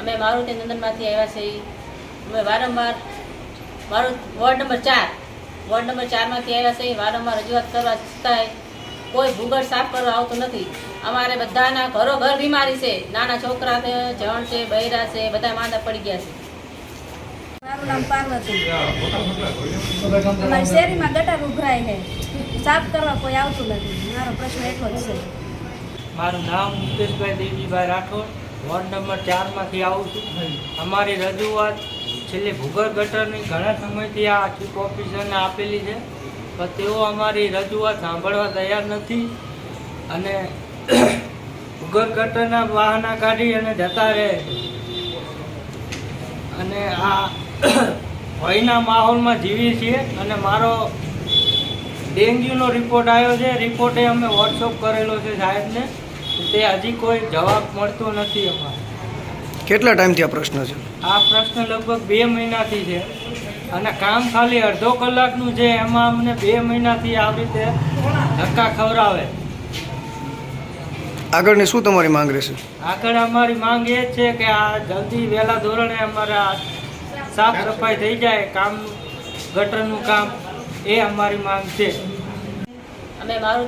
અમે મારુતિ નંદનમાંથી આવ્યા છીએ. અમે વારંવાર મારું વોર્ડ નંબર ચાર વોર્ડ નંબર ચારમાંથી આવ્યા છીએ. વારંવાર રજૂઆત કરવા છતાંય કોઈ ભૂગળ સાફ કરવા આવતું નથી. અમારે બધાના ઘરો ઘર બીમારી છે. નાના છોકરા છે જણ છે બૈરા છે બધા માંદા પડી ગયા છે. મારું નામ પાર્વતી. અમારી શેરીમાં ગટર ઉભરાય છે. સાફ કરવા કોઈ આવતું નથી. મારો પ્રશ્ન એટલો જ છે. મારું નામ મુકેશભાઈ દેવજીભાઈ રાઠોડ. વોર્ડ નંબર ચારમાંથી આવું છું અમારી રજૂઆત છેલ્લી ભૂગર્ભ ગટરની ઘણા સમયથી આ ચીફ ઓફિસરને આપેલી છે, પણ તેઓ અમારી રજૂઆત સાંભળવા તૈયાર નથી અને ભૂગર્ભ ગટરના વાહના કાઢી અને જતા રહે. અને આ ભયના માહોલમાં જીવીએ છીએ અને મારો ડેન્ગ્યુનો રિપોર્ટ આવ્યો છે. રિપોર્ટે અમે વોટ્સઅપ કરેલો છે સાહેબને. તે હજી કોઈ જવાબ મળતો નથી અમારે. કેટલા ટાઈમથી આ પ્રશ્ન છે? આ પ્રશ્ન લગભગ બે મહિનાથી છે. અને કામ ખાલી અડધો કલાકનું છે એમાં અમને બે મહિનાથી આવી રીતે ધક્કા ખવડાવે. આગળની શું તમારી માંગ રહેશે? આગળ અમારી માંગ એ છે કે આ જલ્દી વહેલા ધોરણે અમારા સાફ સફાઈ થઈ જાય કામ ગટરનું કામ એ અમારી માંગ છે. અમે મારુતિ